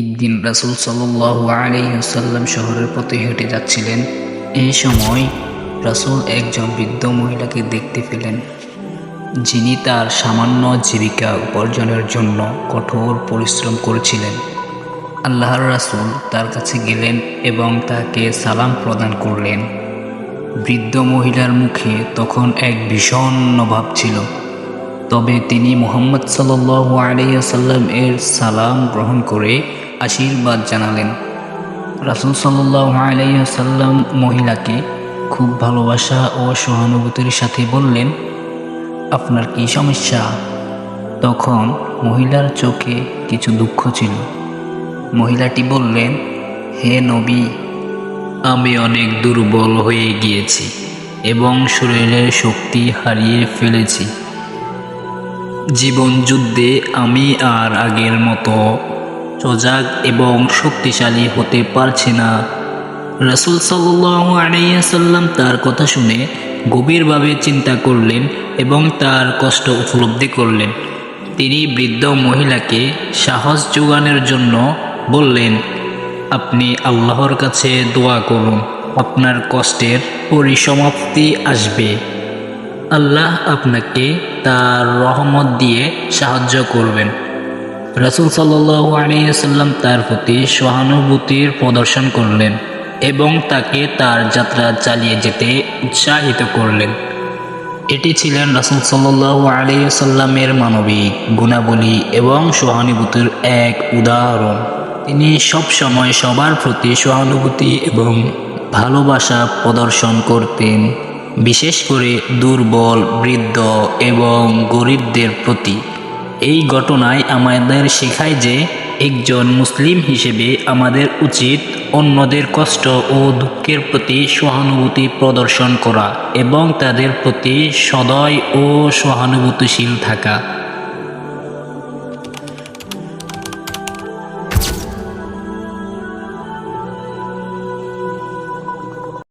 একদিন রাসুল সাল্লাহ আলাইসাল্লাম শহরের পথে হেঁটে যাচ্ছিলেন। এই সময় রাসুল একজন বৃদ্ধ মহিলাকে দেখতে পেলেন, যিনি তার সামান্য জীবিকা উপার্জনের জন্য কঠোর পরিশ্রম করেছিলেন। আল্লাহর রাসুল তার কাছে গেলেন এবং তাকে সালাম প্রদান করলেন। বৃদ্ধ মহিলার মুখে তখন এক বিষণ্ণ ভাব ছিল। তবে তিনি মোহাম্মদ সাল্লু আলাইসাল্লাম এর সালাম গ্রহণ করে আশীর্বাদ জানালেন। রাসুল সাল্লাহ মহিলাকে খুব ভালোবাসা ও সহানুভূতির সাথে বললেন, আপনার কি সমস্যা? তখন মহিলার চোখে কিছু দুঃখ ছিল। মহিলাটি বললেন, হে নবী, আমি অনেক দুর্বল হয়ে গিয়েছি এবং শরীরের শক্তি হারিয়ে ফেলেছি। জীবন যুদ্ধে আমি আর আগের মতো সজাগ এবং শক্তিশালী হতে পারছে না। রাসুল সাল্লাম তার কথা শুনে গভীরভাবে চিন্তা করলেন এবং তার কষ্ট উপলব্ধি করলেন। তিনি বৃদ্ধ মহিলাকে সাহস যোগানোর জন্য বললেন, আপনি আল্লাহর কাছে দোয়া করুন, আপনার কষ্টের পরিসমাপ্তি আসবে। আল্লাহ আপনাকে তার রহমত দিয়ে সাহায্য করবেন। রাসুল সাল্লাম তার প্রতি সহানুভূতির প্রদর্শন করলেন এবং তাকে তার যাত্রা চালিয়ে যেতে উৎসাহিত করলেন। এটি ছিলেন রাসুল সাল্লাহ আলিয়াল্লামের মানবিক গুণাবলী এবং সহানুভূতির এক উদাহরণ। তিনি সবসময় সবার প্রতি সহানুভূতি এবং ভালোবাসা প্রদর্শন করতেন, বিশেষ করে দুর্বল, বৃদ্ধ এবং গরিবদের প্রতি। এই ঘটনায় আমাদের শেখায় যে একজন মুসলিম হিসেবে আমাদের উচিত অন্যদের কষ্ট ও দুঃখের প্রতি সহানুভূতি প্রদর্শন করা এবং তাদের প্রতি সদয় ও সহানুভূতিশীল থাকা।